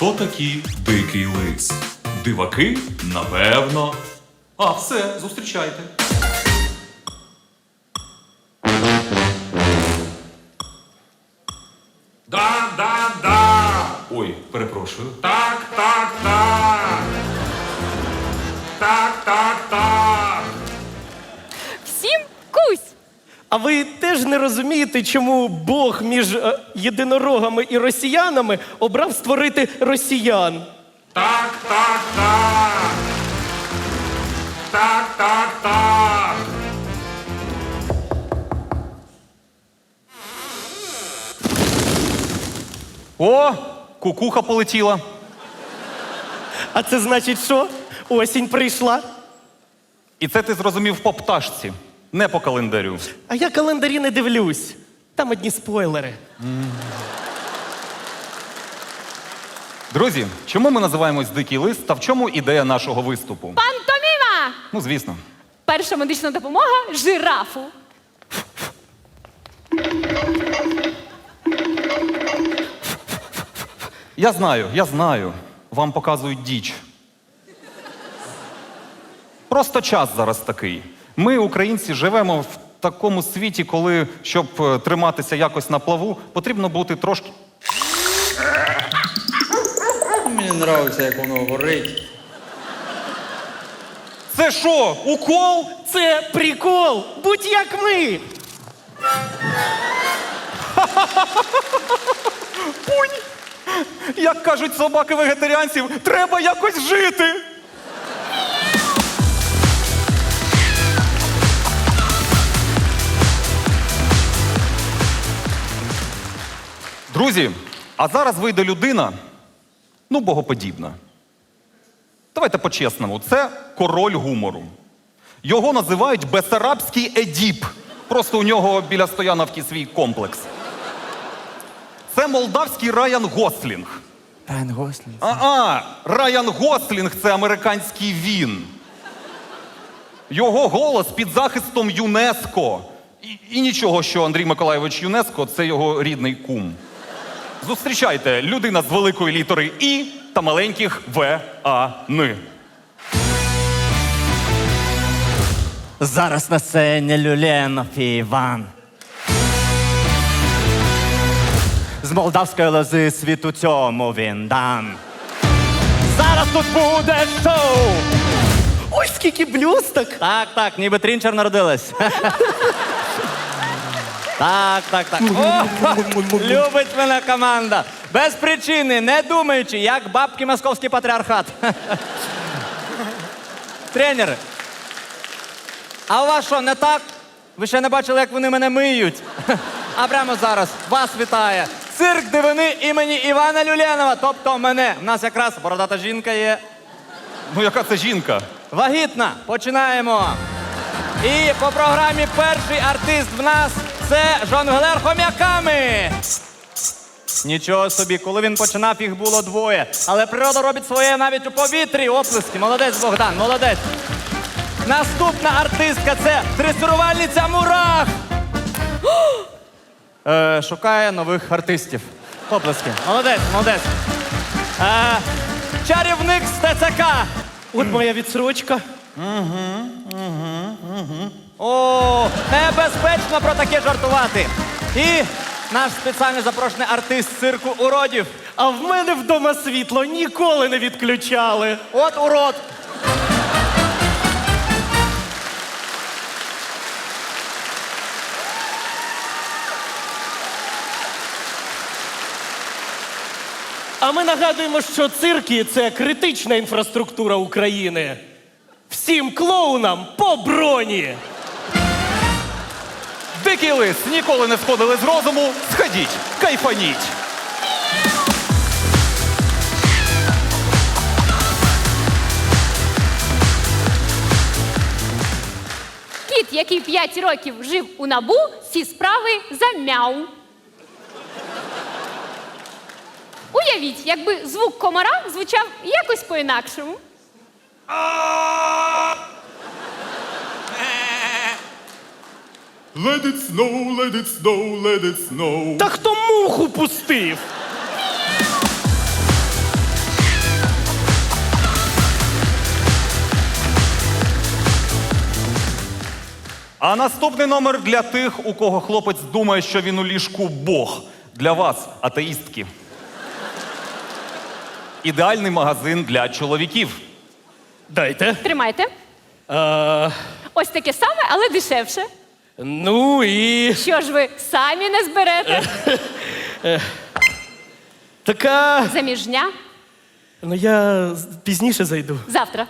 Хто такий дикий лис? Диваки? Напевно. А, все, зустрічайте. Да, да, да. Ой, перепрошую. Так, так, так. Так, так, так. Всім кусь! А ви теж не розумієте, чому Бог між е, єдинорогами і росіянами обрав створити росіян? Так, так, так. Так, так, так. О, кукуха полетіла. А це значить, що? Осінь прийшла. І це ти зрозумів по пташці, не по календарю. А я календарі не дивлюсь. Там одні спойлери. Друзі, чому ми називаємось Дикий лист та в чому ідея нашого виступу? Пантоміма! Ну, звісно. Перша медична допомога жирафу. Я знаю, я знаю. Вам показують діч. Просто час зараз такий. Ми, українці, живемо в такому світі, коли, щоб е, триматися якось на плаву, потрібно бути трошки. Мені подобається, як воно горить. Це що, укол? Це прикол! Будь як ми! Як кажуть собаки вегетаріанців, треба якось жити. Друзі, а зараз вийде людина, ну, богоподібна. Давайте по-чесному, це король гумору. Його називають Бесарабський Едіп. Просто у нього біля стояновки свій комплекс. Це молдавський Райан Гослінг. Райан Гослінг. А-а, Райан Гослінг це американський він. Його голос під захистом ЮНЕСКО. І, і нічого, що Андрій Миколайович ЮНЕСКО це його рідний кум. Зустрічайте людина з великої літери І та маленьких В А Н. Зараз на сцені Люленов і Іван. З молдавської лози світу цьому він дан. Зараз тут буде шоу! Ой, скільки блюсток! Так, так, ніби трінчер народилась. Так, так, так. О, любить мене команда. Без причини, не думаючи, як бабки московський патріархат. Тренери. А у вас що, не так? Ви ще не бачили, як вони мене миють. А прямо зараз вас вітає цирк дивини імені Івана Люленова, тобто мене. У нас якраз бородата жінка є. Ну, яка це жінка? Вагітна. Починаємо. І по програмі перший артист в нас це жонглер хом'яками. Нічого собі, коли він починав, їх було двоє. Але природа робить своє навіть у повітрі. Оплески. Молодець, Богдан, молодець. Наступна артистка це дресирувальниця Мурах. Е, шукає нових артистів. Оплески. Молодець, молодець. Е, чарівник з ТЦК. От моя відсрочка. О, небезпечно про таке жартувати. І наш спеціально запрошений артист цирку уродів. А в мене вдома світло ніколи не відключали. От урод. А ми нагадуємо, що цирки це критична інфраструктура України. Всім клоунам по броні! Дикий лист ніколи не сходили з розуму. Сходіть, кайфаніть. Кіт, який 5 років жив у набу, всі справи замяв. Уявіть, якби звук комара звучав якось по-інакшому. Let it snow, let it snow, let it snow. Та хто муху пустив? А наступний номер для тих, у кого хлопець думає, що він у ліжку Бог. Для вас, атеїстки. Ідеальний магазин для чоловіків. Дайте. Тримайте. А, Ось таке саме, але дешевше. ну і Що ж ви самі не зберете? така. Заміжня Ну я з- пізніше зайду. завтра.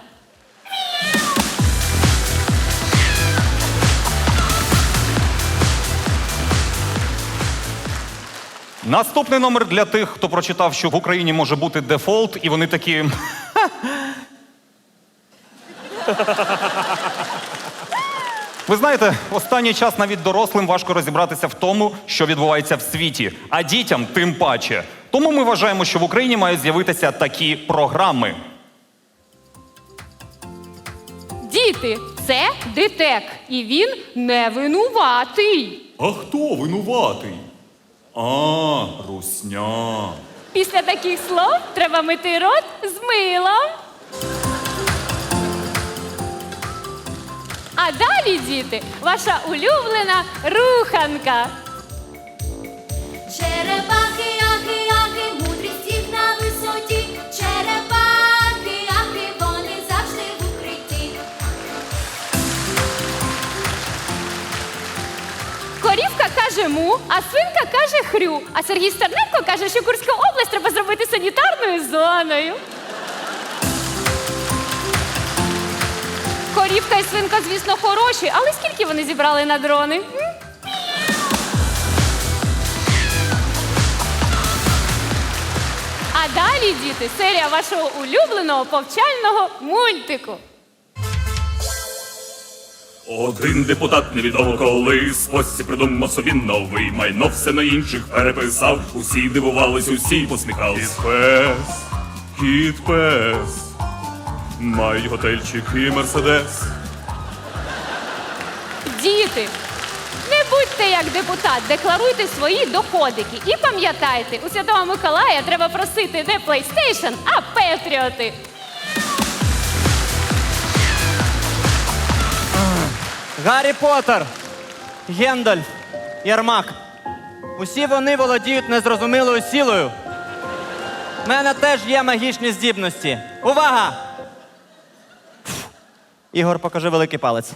Наступний номер для тих, хто прочитав, що в Україні може бути дефолт, і вони такі. Ви знаєте, останній час навіть дорослим важко розібратися в тому, що відбувається в світі, а дітям тим паче. Тому ми вважаємо, що в Україні мають з'явитися такі програми. Діти, це дитек, і він не винуватий. А хто винуватий? А, русня. Після таких слов треба мити рот з милом. А далі, діти, ваша улюблена руханка. Черепахи, ахи, ахи, мудрість їх на висоті. Черепахи, ахи, вони завжди в укритті. Корівка каже му, а свинка каже хрю. А Сергій Стерненко каже, що Курську область треба зробити санітарною зоною. Корівка і свинка, звісно, хороші, але скільки вони зібрали на дрони? м? А далі, діти, серія вашого улюбленого повчального мультику. Один депутат невідомо коли спосіб придумав собі новий майно все на інших переписав. Усі дивувались, усі посміхались. Кіт пес, кіт пес, мають готельчик і мерседес. Діти, не будьте як депутат, декларуйте свої доходики. І пам'ятайте, у Святого Миколая треба просити не PlayStation, а Петріоти. Гаррі Поттер, Гендальф, Ярмак. Усі вони володіють незрозумілою сілою. У мене теж є магічні здібності. Увага! Ігор, покажи великий палець.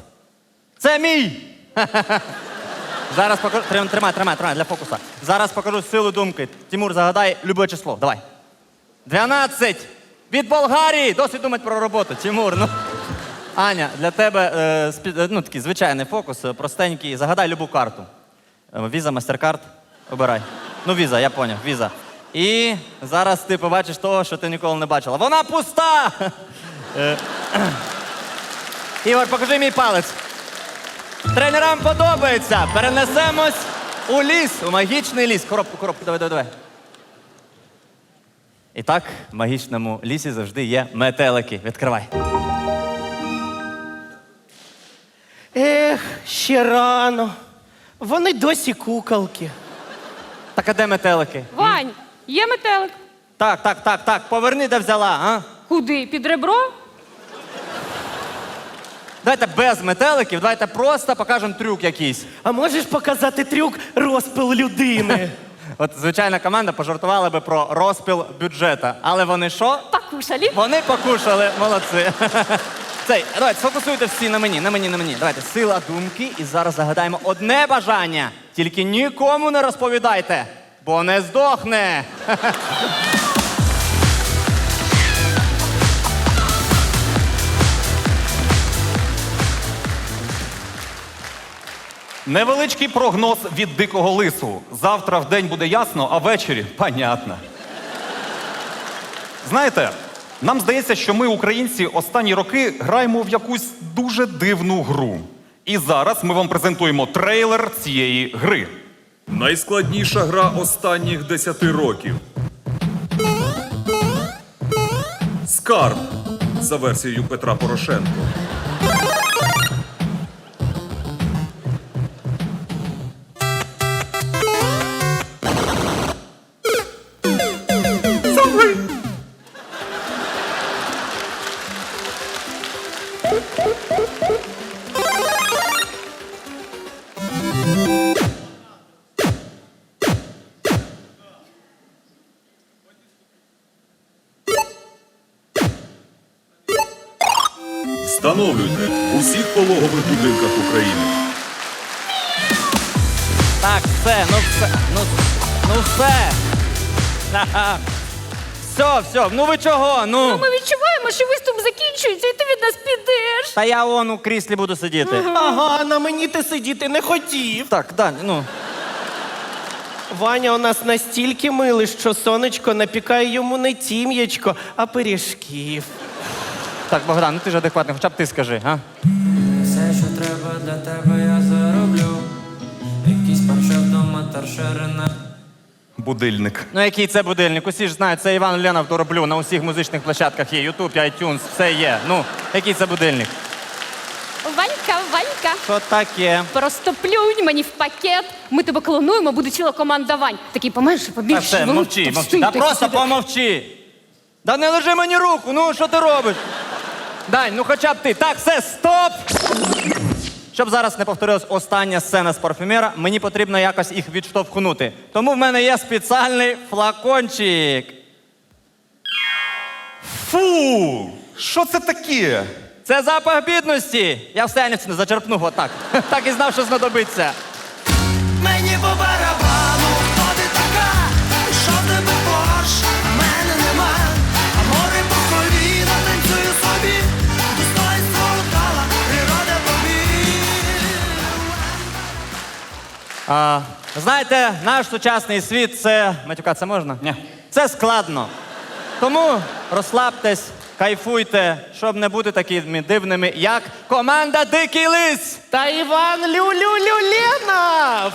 Це мій! Зараз покажу. Трим- Тримай, тримай, тримай для фокуса. Зараз покажу силу думки. Тимур, загадай любе число. Давай. 12. Від Болгарії. Досить думати про роботу. Тимур, ну. Аня, для тебе е, е, ну, такий звичайний фокус, е, простенький. Загадай любу карту. Е, Віза, мастеркард. Обирай. Ну, віза, я поняв, віза. І зараз ти побачиш того, що ти ніколи не бачила. Вона пуста! Ігор, покажи мій палець. Тренерам подобається. Перенесемось у ліс, у магічний ліс. Коробку, коробку, давай, давай, давай. І так, в магічному лісі завжди є метелики. Відкривай. Ех, ще рано. Вони досі куколки. Так, а де метелики? Вань, є метелик. Так, так, так, так. Поверни, де взяла, а? Куди? Під ребро? Давайте без метеликів, давайте просто покажемо трюк якийсь. А можеш показати трюк розпил людини? От звичайна команда пожартувала би про розпіл бюджета. Але вони що? Покушалі. Вони покушали, молодці. Цей, давайте сфокусуйте всі на мені, на мені, на мені. Давайте, сила думки, і зараз загадаємо одне бажання. Тільки нікому не розповідайте, бо не здохне. Невеличкий прогноз від дикого лису. Завтра в день буде ясно, а ввечері понятно. Знаєте, нам здається, що ми, українці, останні роки граємо в якусь дуже дивну гру. І зараз ми вам презентуємо трейлер цієї гри. Найскладніша гра останніх 10 років. Скарб за версією Петра Порошенко. Так, все, ну все, ну, ну все. Все, все, ну ви чого? Ну. Ми відчуваємо, що виступ закінчується, і ти від нас підеш. Та я он у кріслі буду сидіти. Ага, на мені ти сидіти не хотів. Так, Дань, ну. Ваня у нас настільки милий, що сонечко напікає йому не тім'ячко, а пиріжків. Так, Богдан, ну ти ж адекватний, хоча б ти скажи, а? Все, що треба для тебе, я зароблю. Торшерина. Будильник. Ну який це будильник? Усі ж знають, це Іван Ленов то роблю. На усіх музичних площадках є. Ютуб, iTunes, все є. Ну, який це будильник? Ванька, Ванька. Що таке? Просто плюнь мені в пакет. Ми тебе клонуємо, буде ціла команда Вань. Такий поменше, Та побільше. все, великий, мовчи, мовчи. товстий, Та такий просто сюди. помовчи. Да не лежи мені руку, ну що ти робиш? Дань, ну хоча б ти. Так, все, стоп! Щоб зараз не повторилась остання сцена з парфюмера, мені потрібно якось їх відштовхнути. Тому в мене є спеціальний флакончик. Фу! Що це таке? Це запах бідності. Я все не зачерпнув отак. Так і знав, що знадобиться. А, знаєте, наш сучасний світ це. Матюкатися можна? Ні. Це складно. Тому розслабтесь, кайфуйте, щоб не бути такими дивними, як команда Дикий Лис. Та Іван Лю-Лю-Люленов!